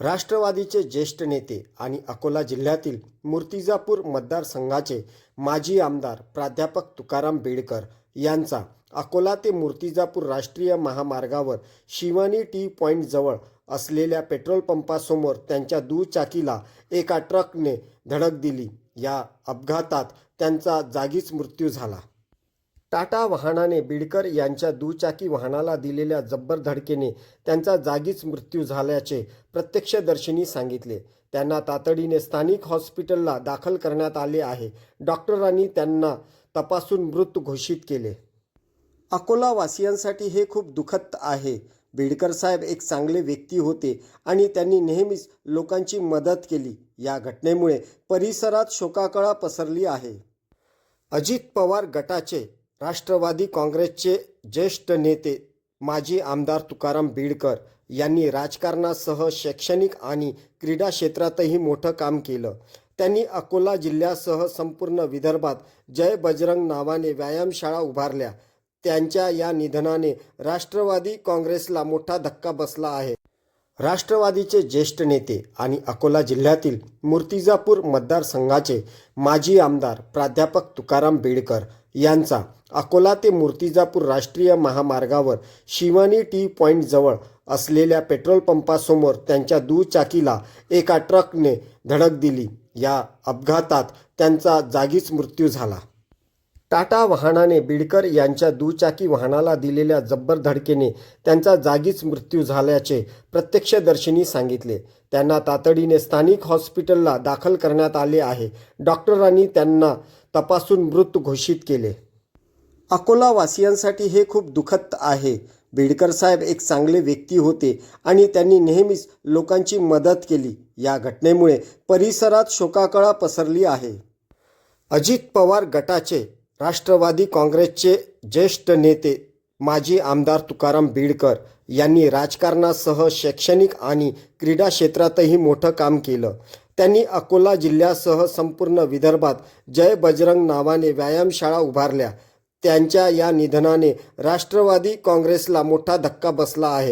राष्ट्रवादीचे ज्येष्ठ नेते आणि अकोला जिल्ह्यातील मूर्तिजापूर मतदारसंघाचे माजी आमदार प्राध्यापक तुकाराम बेडकर यांचा अकोला ते मूर्तिजापूर राष्ट्रीय महामार्गावर शिवानी टी पॉईंटजवळ असलेल्या पेट्रोल पंपासमोर त्यांच्या दुचाकीला एका ट्रकने धडक दिली. या अपघातात त्यांचा जागीच मृत्यू झाला. टाटा वाहनाने बिडकर यांच्या दुचाकी वाहनाला दिलेल्या जब्बर धडकेने त्यांचा जागीच मृत्यू झाल्याचे प्रत्यक्षदर्शींनी सांगितले. त्यांना तातडीने स्थानिक हॉस्पिटलला दाखल करण्यात आले आहे. डॉक्टरांनी त्यांना तपासून मृत घोषित केले. अकोला वासियांसाठी हे खूप दुःखद आहे. बिडकर साहेब एक चांगले व्यक्ती होते आणि त्यांनी नेहमीच लोकांची मदत केली. या घटनेमुळे परिसरात शोकाकळा पसरली आहे. अजित पवार गटाचे राष्ट्रवादी काँग्रेसचे ज्येष्ठ नेते माजी आमदार तुकाराम बीडकर यांनी राजकारणासह शैक्षणिक आणि क्रीडा क्षेत्रातही मोठं काम केलं. त्यांनी अकोला जिल्ह्यासह संपूर्ण विदर्भात जय बजरंग नावाने व्यायामशाळा उभारल्या. त्यांच्या या निधनाने राष्ट्रवादी काँग्रेसला मोठा धक्का बसला आहे. राष्ट्रवादीचे ज्येष्ठ नेते आणि अकोला जिल्ह्यातील मूर्तिजापूर मतदारसंघाचे माजी आमदार प्राध्यापक तुकाराम बेडकर यांचा अकोला ते मूर्तिजापूर राष्ट्रीय महामार्गावर शिवानी टी पॉईंटजवळ असलेल्या पेट्रोल पंपासमोर त्यांच्या दुचाकीला एका ट्रकने धडक दिली. या अपघातात त्यांचा जागीच मृत्यू झाला. टाटा वाहनाने बिडकर यांच्या दुचाकी वाहनाला दिलेल्या जब्बर धडकेने त्यांचा जागीच मृत्यू झाल्याचे प्रत्यक्षदर्शींनी सांगितले. त्यांना तातडीने स्थानिक हॉस्पिटलला दाखल करण्यात आले आहे. डॉक्टरांनी त्यांना तपासून मृत घोषित केले. अकोला वासियांसाठी हे खूप दुःखद आहे. बिडकर साहेब एक चांगले व्यक्ती होते आणि त्यांनी नेहमीच लोकांची मदत केली. या घटनेमुळे परिसरात शोकाकळा पसरली आहे. अजित पवार गटाचे राष्ट्रवादी काँग्रेसचे ज्येष्ठ नेते माजी आमदार तुकाराम बीडकर यांनी राजकारणासह शैक्षणिक आणि क्रीडा क्षेत्रातही मोठं काम केलं. त्यांनी अकोला जिल्ह्यासह संपूर्ण विदर्भात जय बजरंग नावाने व्यायामशाळा उभारल्या. त्यांच्या या निधनाने राष्ट्रवादी काँग्रेसला मोठा धक्का बसला आहे.